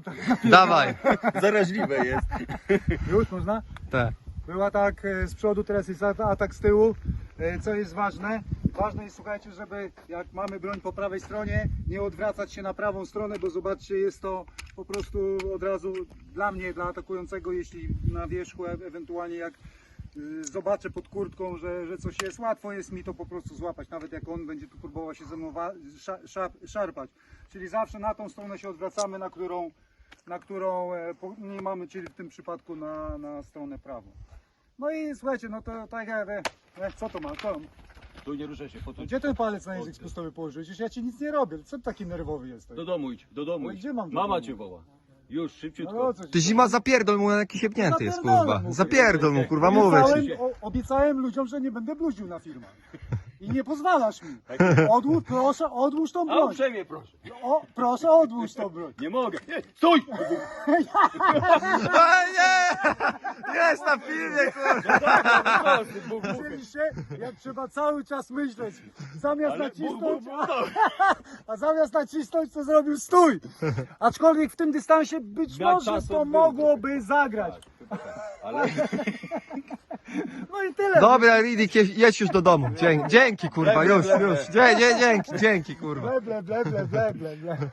tak Dawaj. Zaraźliwe jest. Już można? Te. Był atak e, z przodu, teraz jest at- atak z tyłu. E, Co jest ważne? Ważne jest, słuchajcie, żeby jak mamy broń po prawej stronie, nie odwracać się na prawą stronę, bo zobaczcie, jest to po prostu od razu dla mnie, dla atakującego, jeśli na wierzchu, e- ewentualnie jak zobaczę pod kurtką, że, że coś jest, łatwo jest mi to po prostu złapać, nawet jak on będzie tu próbował się ze mną szarpać. Czyli zawsze na tą stronę się odwracamy, na którą, na którą e, nie mamy, czyli w tym przypadku na, na stronę prawą. No i słuchajcie, no to tak jak, e, e, co to ma, co? Tu nie ruszaj się, po to. Gdzie ten palec na język spustowy położył? Przecież ja ci nic nie robię, co ty taki nerwowy jesteś? Do domu idź, do domu No idź. gdzie mam do Mama domu? cię woła. Już, No, szybciutko. o co ci Ty zima zapierdol mu, jaki siepnięty jest, Zapierdalam kurwa. mu, Zapierdol mu, kurwa, mówię Obiecałem, ci. o, obiecałem ludziom, że nie będę bluźnił na firmach. I nie pozwalasz mi. Odłóż, proszę, odłóż tą A broń. uprzejmie proszę. O, proszę, odłóż tą broń. Nie mogę. Nie, stój! A nie! Jest na filmie, kurwa. Widzieliście? Jak trzeba cały czas myśleć. Zamiast Ale nacisnąć, a zamiast nacisnąć, co zrobił stój. Aczkolwiek w tym dystansie być Miał może to mogłoby zagrać. Ale No i tyle. Dobra, Ridik, jedź- jedź już do domu. Dzięki, dzięki kurwa, już, już. Dzie, dzie, dzięki, dzięki, kurwa. Ble, ble, ble, ble, ble, ble, ble.